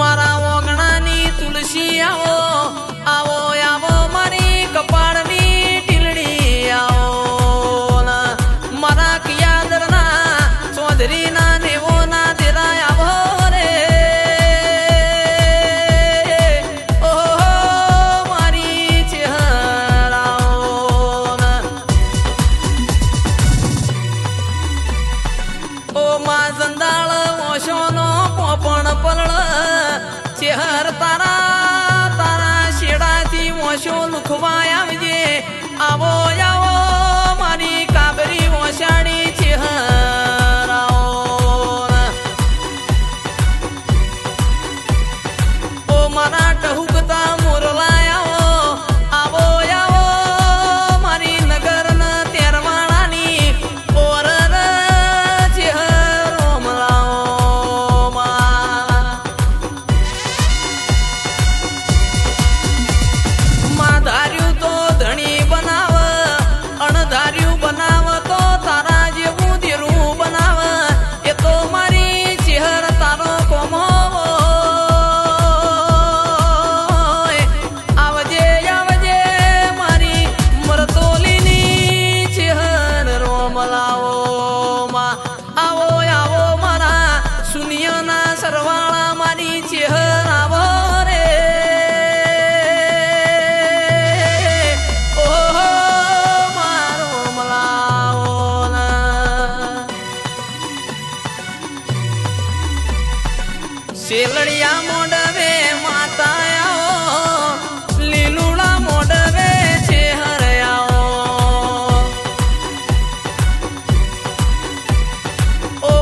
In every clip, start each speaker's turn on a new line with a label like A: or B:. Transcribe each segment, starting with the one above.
A: મારા ઓગણાની તુલસી આવો આવો આવો. amor.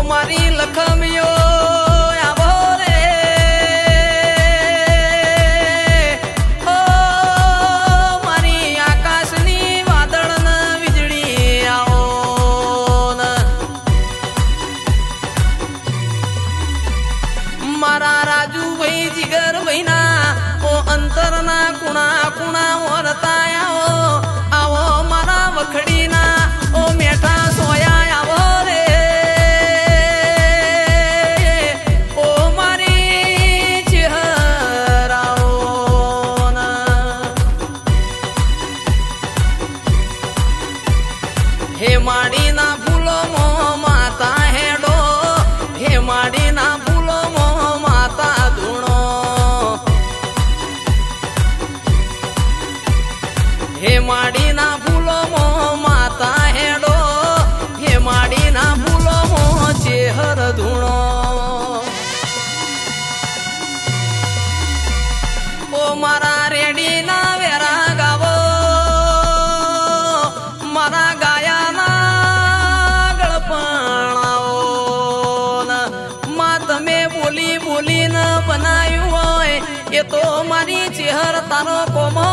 A: money. હે માડી માતા હેડો હે માડી ચેહર ધૂણો. ઓ મારા રેડી વેરા ગાવો, મારા ગાયા ના ગળપણાઓ તમે બોલી બોલી ન બનાવ્યું હોય, એ તો મારી ચેહર તારો કોમો